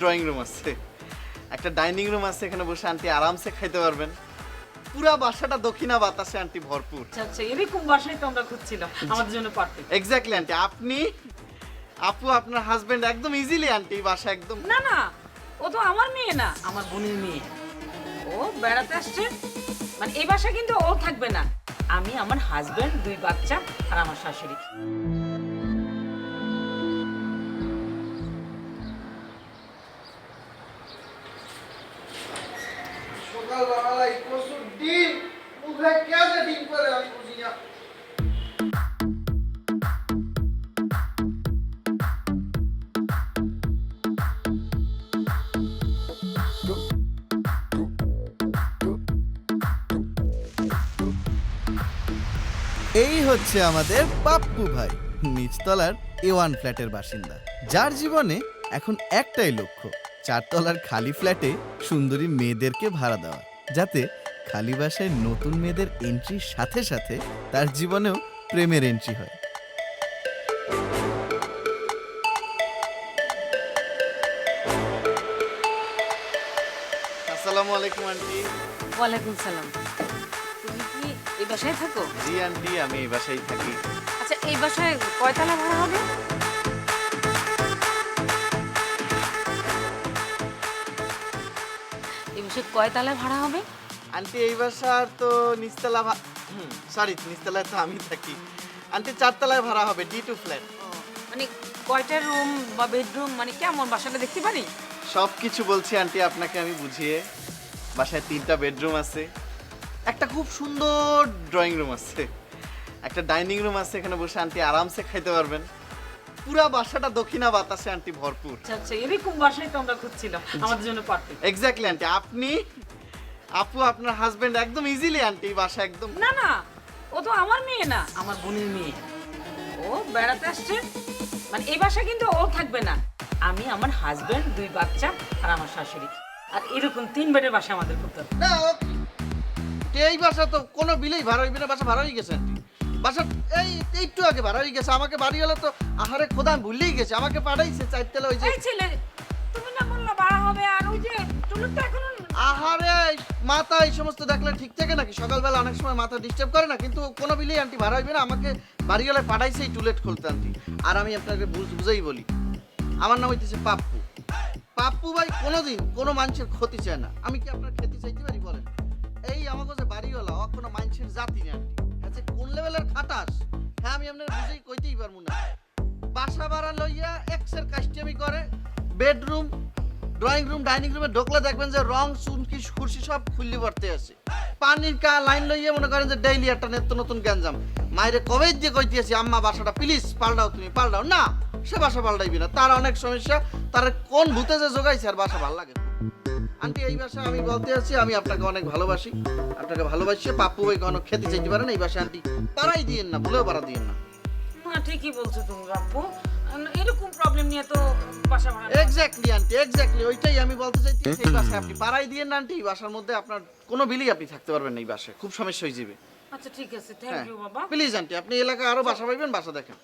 Drawing room আছে। একটা dining room আছে এখানে বসে আন্টি আরামসে খাইতে পারবেন। পুরা বাসাটা দক্ষিণা বাতাসে আন্টি ভরপুর। আচ্ছা আচ্ছা এরকম বাসায় তো আমরা খুঁজছিলাম আমাদের জন্য পারফেক্ট এক্স্যাক্টলি আন্টি আপনি আপু আপনার হাজবেন্ড একদম ইজিলি আন্টি বাসা একদম। না না ও তো আমার মেয়ে না। আমার বোনের মেয়ে। ও বেড়াতে আসছে। মানে এই বাসা কিন্তু ও থাকবে না। আমি আমার হাজবেন্ড দুই বাচ্চা আর আমার শাশুড়ি। এই হচ্ছে আমাদের পাপ্পু ভাই, নিচতলার এ ওয়ান ফ্ল্যাটের বাসিন্দা। যার জীবনে এখন একটাই লক্ষ্য, চারতলার খালি ফ্ল্যাটে সুন্দরী মেয়েদেরকে ভাড়া দেওয়া। যাতে খালি বাসায় নতুন মেয়েদের এন্ট্রির সাথে সাথে তার জীবনেও প্রেমের এন্ট্রি হয়। আসসালামু আলাইকুম আন্টি। ওয়ালাইকুম সালাম। তুমি কি এই বাসায় থাকো? জি আন্টি আমি এই বাসায় থাকি। আচ্ছা এই বাসায় কয়তলা ভাড়া হবে? এই বাসায় কয়তলা ভাড়া হবে? আন্টি এই বাসার তো নিচতলা সরি নিচতলায় তো আমি থাকি। আন্টি চারতলায় ভাড়া হবে ডি টু ফ্ল্যাট মানে কয়টা রুম বা বেডরুম মানে কেমন বাসাটা দেখতে পারি? সব কিছু বলছি আন্টি আপনাকে আমি বুঝিয়ে। বাসায় তিনটা বেডরুম আছে। একটা খুব সুন্দর ড্রয়িং রুম আছে। একটা ডাইনিং রুম আছে এখানে বসে আন্টি আরামসে খাইতে পারবেন। পুরা বাসাটা দক্ষিণা বাতাসে আন্টি ভরপুর। আচ্ছা আচ্ছা এরকম বাসায় তো আমরা খুঁজছিলাম আমাদের জন্য পারফেক্ট এক্স্যাক্টলি আন্টি। আপনি আপু আপনার হাজবেন্ড একদম ইজিলি আন্টি বাসা একদম না না ও তো আমার মেয়ে না আমার বোনের মেয়ে। ও বেড়াতে আসছে মানে এই বাসা কিন্তু ও থাকবে না। আমি আমার হাজবেন্ড দুই বাচ্চা আর আমার শাশুড়ি। আর এরকম তিন বেডের বাসা আমাদের করতে হবে না ও- এই বাসা তো কোনো বিলেই ভাড়া হইবে না বাসা ভাড়া হয়ে গেছে আন্টি। বাসা এই একটু আগে ভাড়া হয়ে গেছে আমাকে বাড়ি হলে তো আহারে খোদা আমি ভুললেই গেছে আমাকে পাঠাইছে চারতলা ওই যে ছেলে তুমি না বললা বাড়া হবে আর ওই যে টুলুর তো এখনও আহারে মাথা এই সমস্ত দেখলে ঠিক থাকে নাকি? সকালবেলা অনেক সময় মাথা ডিস্টার্ব করে না কিন্তু কোনো বিলেই আন্টি ভাড়া হইবে না আমাকে বাড়িওয়ালা পাঠাইছে এই টুলেট খুলতে আন্টি আর আমি আপনাকে বুঝ বুঝেই বলি আমার নাম হইতেছে পাপ্পু। পাপ্পু ভাই কোনোদিন কোনো মানুষের ক্ষতি চায় না। আমি কি আপনার ক্ষতি চাইতে পারি বলেন? এই আমাকে যে বাড়িওয়ালা কোনো মানুষের জাতি না আন্টি হ্যাঁ কোন লেভেলের খাটাস? হ্যাঁ আমি আপনার বুঝেই কইতেই পারব না। বাসা ভাড়া লইয়া এক্সের কাস্টমি করে বেডরুম ড্রয়িং রুম ডাইনিং রুমে ঢোকলে দেখবেন যে রং চুনকি কুর্সি সব খুললি পড়তে আছে পানির কা লাইন লইয়া মনে করেন যে ডেইলি একটা নিত্য নতুন গ্যাঞ্জাম। মায়েরে কবে দিয়ে কইতেছি, আম্মা, বাসাটা প্লিজ পাল্টাও তুমি, পাল্টাও। না, সে বাসা পাল্টাইবি না। তার অনেক সমস্যা, তার কোন ভূতে যে জোগাইছে আর বাসা ভালো লাগে আন্টি এই বাসা আমি বলতে আছি আমি আপনাকে অনেক ভালোবাসি। আপনাকে ভালোবাসি পাপ্পু ভাই কোনো খেতে চাইতে পারেন এই বাসা আন্টি। পাড়াই দিয়েন না ভুলেও পাড়া দিয়েন না। না ঠিকই বলছো তুমি এরকম প্রবলেম নিয়ে তো বাসা ভাড়া এক্স্যাক্টলি আন্টি এক্স্যাক্টলি ওইটাই আমি বলতে চাইছি। এই আপনি পাড়াই দিয়ে না আন্টি এই বাসার মধ্যে আপনার কোনো বিলই আপনি থাকতে পারবেন না এই বাসায় খুব সমস্যা হয়ে যাবে। আচ্ছা ঠিক আছে থ্যাংক ইউ বাবা। প্লিজ আন্টি আপনি এলাকায় আরও বাসা পাইবেন বাসা দেখেন।